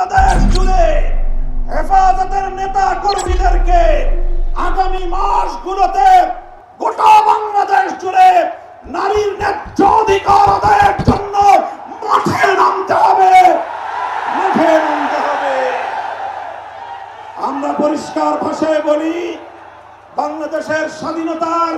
বাংলাদেশ জুড়ে হেফাজতের নেতা কর্মীদেরকে আগামী মাসগুলোতে গোটা বাংলাদেশ জুড়ে নারীর ন্যায্য অধিকার আদায়ের জন্য মাঠে নামতে হবে। মাঠে নামতে হবে। আমরা পরিষ্কার ভাষায় বলি, বাংলাদেশের স্বাধীনতার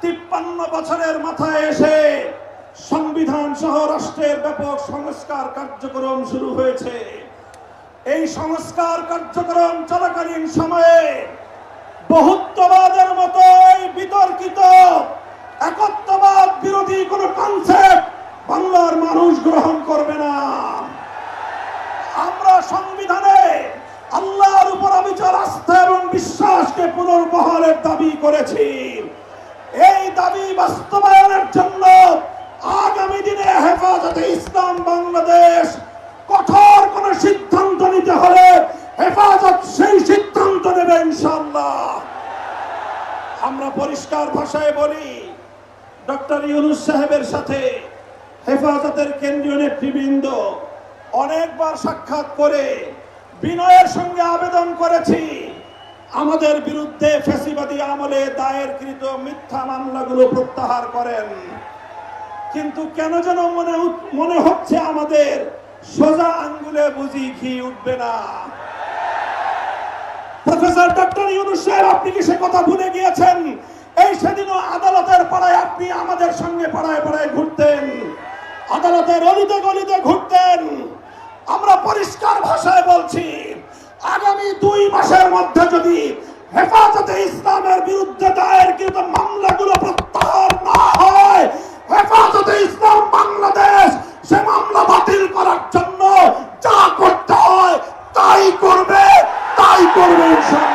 তিপ্পান্ন বছরের মাথায় এসে সংবিধান সহ রাষ্ট্রের ব্যাপক সংস্কার কার্যক্রম শুরু হয়েছে। এই সংস্কার কার্যক্রম চলাকালীন সময়ে বহুত্ববাদের মতো এই বিতর্কিত একত্ববাদ বিরোধী কোন কনসেপ্ট বাংলার মানুষ গ্রহণ করবে না। আমরা সংবিধানে আল্লাহর উপর অবিচল আস্থা এবং বিশ্বাসকে পুনর্বহারের দাবি করেছি। এই দাবি বাস্তবায়নের জন্য আগামী দিনে হেফাজতে ইসলাম বাংলাদেশ কঠোর কোন সিদ্ধান্ত নিতে হলে হেফাজত সেই সিদ্ধান্ত নেবে ইনশাল্লাহ আমরা পরিষ্কার ভাষায় বলি, ডক্টর ইউনুস সাহেবের সাথে হেফাজতের কেন্দ্রীয় নেতৃবৃন্দ অনেকবার সাক্ষাৎ করে বিনয়ের সঙ্গে আবেদন করেছি, আমাদের বিরুদ্ধে ফেসিবাদী আমলে দায়েরকৃত মিথ্যা মামলাগুলো প্রত্যাহার করেন। কিন্তু কেন যেন মনে মনে হচ্ছে আমাদের সোজা আঙ্গুলে বুঝি ঘি উঠবে না? প্রফেসর ডক্টর ইউনুস সাহেব, আপনি কি সে কথা ভুলে গিয়েছেন? এই সেদিনও আদালতের পাড়ায় আপনি আমাদের সঙ্গে পাড়ায় পাড়ায় ঘুরতেন। আদালতের অলিতে গলিতে ঘুরতেন। আমরা পরিষ্কার ভাষায় বলছি, আগামী দুই মাসের মধ্যে যদি হেফাজতে ইসলামের বিরুদ্ধে দায়েরকৃত মামলাগুলো প্রত্যাহার না হয় হেফাজতে ইসলাম বাংলাদেশ সে মামলা বাতিল করার জন্য যা করতে হয় তাই করবে তাই করবে ইনশাআল্লাহ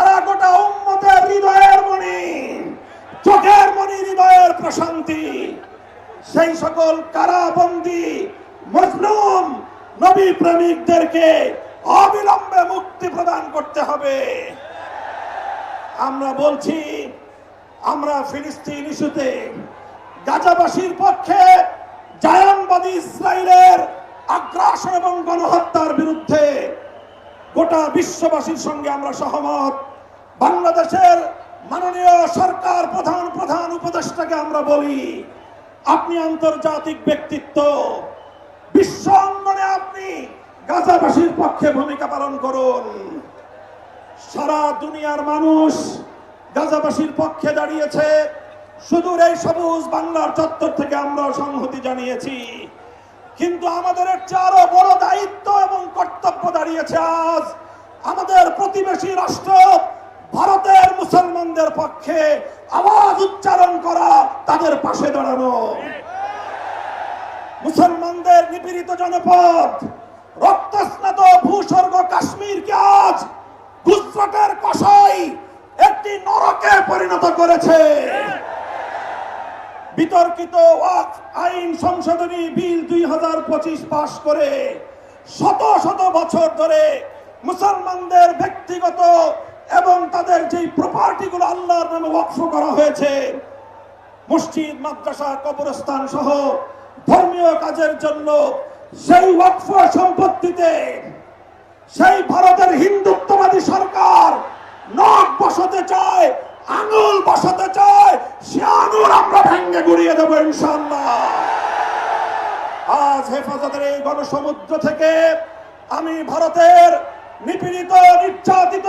তারা গোটা উম্মতের হৃদয়ের মণি, চোখের মণি, হৃদয়ের প্রশান্তি। সেই সকল কারাবন্দি, মজলুম, নবী প্রেমিকদেরকে অবিলম্বে মুক্তি প্রদান করতে হবে। আমরা বলছি, আমরা ফিলিস্তিন ইস্যুতে গাজাবাসীর পক্ষে জায়ানবাদী ইসরায়েলের আগ্রাসন এবং গণহত্যার বিরুদ্ধে গোটা বিশ্ববাসীর সঙ্গে আমরা সহমত। বাংলাদেশের মাননীয় সরকার প্রধান প্রধান উপদেষ্টাকে আমরা বলি, আপনি আন্তর্জাতিক ব্যক্তিত্ব। বিশ্ব অঙ্গনে আপনি গাজাবাসীর পক্ষে ভূমিকা পালন করুন। সারা দুনিয়ার মানুষ গাজাবাসীর পক্ষে দাঁড়িয়েছে। সুদূর এই সবুজ বাংলার চত্বর থেকে আমরা সংহতি জানিয়েছি। কিন্তু আমাদের একটি আরও বড় দায়িত্ব এবং কর্তব্য দাঁড়িয়েছে আজ আমাদের প্রতিবেশী রাষ্ট্র ভারতের মুসলমানদের পক্ষে আওয়াজ উচ্চারণ করা তাদের পাশে দাঁড়ানো। মুসলমানদের নিপীড়িত জনপদ, রক্তস্নাত ভূস্বর্গ কাশ্মীরকে আজ গুজরাটের কষাই একটি নরকে পরিণত করেছে। বিতর্কিত আইন সংশোধনী বিল দুই হাজার পঁচিশ পাশ করে শত শত বছর ধরে মুসলমানদের ব্যক্তিগত এবং তাদের যেই প্রপার্টিগুলো আল্লাহর নামে ওয়াকফ করা হয়েছে, মসজিদ, মাদ্রাসা, কবরস্থান সহ ধর্মীয় কাজের জন্য সেই ওয়াকফ সম্পত্তিতে সেই ভারতের হিন্দুত্ববাদী সরকার নখ বসাতে চায়, আঙুল বসাতে চায়, সে আঙুল আমরা ভেঙ্গে গুড়িয়ে দেবো ইনশাল্লাহ আজ হেফাজতের এই গণসমুদ্র থেকে আমি ভারতের নিপীড়িত, নির্যাতিত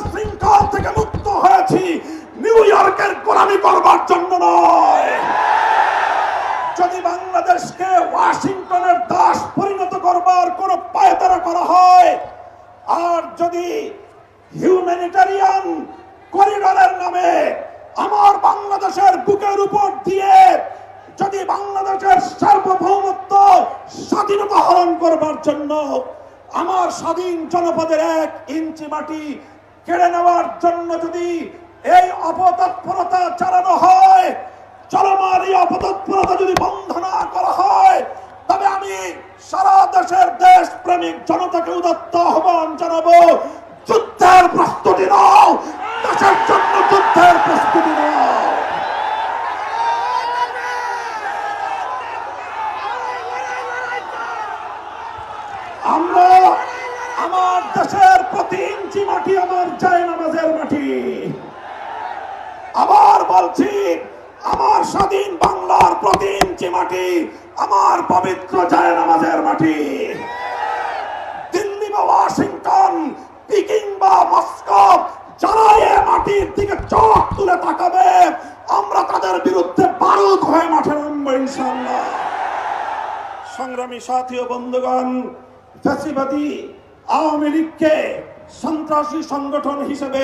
শৃঙ্খল থেকে মুক্ত হয়েছি। নিউ ইয়র্কের গোলামি করবার জন্য নয়। যদি বাংলাদেশকে ওয়াশিংটনের দাস পরিণত করবার কোন পায়তারা করা হয়, আর যদি হিউম্যানিটারিয়ান করিডরের নামে আমার বাংলাদেশের বুকের উপর দিয়ে যদি বাংলাদেশের সার্বভৌমত্ব স্বাধীনতা হরণ করবার জন্য আমার স্বাধীন জনপদের এক ইঞ্চি মাটি কেড়ে নেওয়ার জন্য যদি এই অপতৎপরতা চালানো হয়, চলমান এই অপতৎপরতা যদি বন্ধ না করা হয়, তবে আমি সারা দেশের দেশ প্রেমিক জনতাকে উদত্ত আহ্বান জানাব, যুদ্ধের প্রস্তুতি নাও দেশের জন্য যুদ্ধের প্রস্তুতি নাও আমরা আমার দেশের প্রতি ইঞ্চি মাটি আমার যায় নামাজের মাটি আবার বলছি, আমার স্বাধীন বাংলার প্রতি ইঞ্চি মাটি, আমার পবিত্র যায় নামাজের মাটি। দিল্লি বা ওয়াশিংটন, পিকিং বা মস্কো যারা এ মাটির দিকে চোখ তুলে তাকাবে, আমরা তাদের বিরুদ্ধে বারুদ হয়ে মাঠে নামবো ইনশাল্লাহ সংগ্রামী সাথী ও বন্ধুগণ ফ্যাসিবাদী আওয়ামী লীগকে সন্ত্রাসী সংগঠন হিসেবে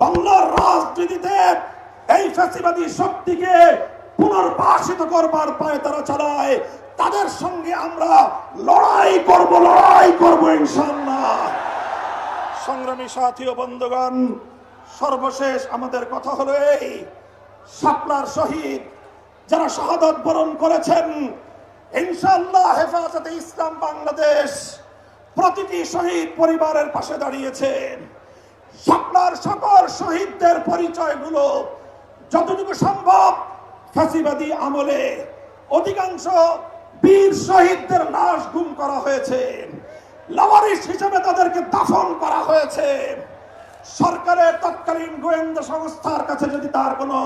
বাংলার রাজনীতিতে এই ফ্যাসিবাদী শক্তিকে পুনর্বাসিত করবার পায়ে তারা চালায়। তাদের সঙ্গে আমরা লড়াই করব লড়াই করব ইনশাল্লাহ সংগ্রামী সাথী ও বন্ধুগণ, সর্বশেষ আমাদের কথা হলো এই শাপলার শহীদ, যারা শাহাদত বরণ করেছেন। ইনশাআল্লাহ হেফাজতে ইসলাম বাংলাদেশ প্রতিটি শহীদ পরিবারের পাশে দাঁড়িয়েছেন। শাপলার সকল শহীদদের পরিচয়গুলো যতটুকু সম্ভব ফাঁসিবাদী আমলে। অধিকাংশ বীর শহীদদের লাশ গুম করা হয়েছে। লাওয়ারিস হিসেবে তাদেরকে দাফন করা হয়েছে। সরকারের তৎকালীন গোয়েন্দা সংস্থার কাছে যদি তার কোনো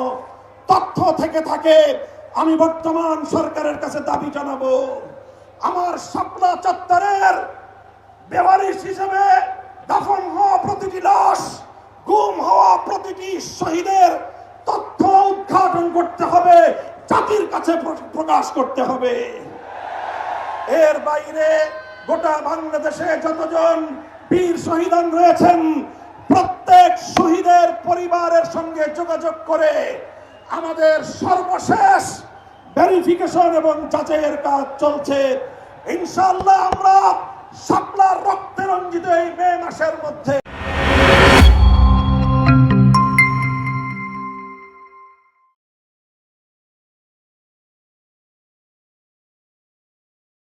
তথ্য থেকে থাকে, আমি বর্তমান সরকারের কাছে দাবি জানাব। আমার স্বপ্না চত্বরের বেওয়ারিশ হিসেবে দাফন হওয়া প্রতিটি লাশ, গুম হওয়া প্রতিটি শহীদের তথ্য উদ্ঘাটন করতে হবে, জাতির কাছে প্র- প্রকাশ করতে হবে। এর বাইরে গোটা বাংলাদেশে যতজন বীর শহীদান রয়েছেন, প্রত্যেক শহীদের পরিবারের সঙ্গে যোগাযোগ করে আমাদের সর্বশেষ ভেরিফিকেশন এবং যাচাইয়ের কাজ চলছে। ইনশাআল্লাহ আমরা শাপলার রক্তে রঞ্জিত এই মে মাসের মধ্যে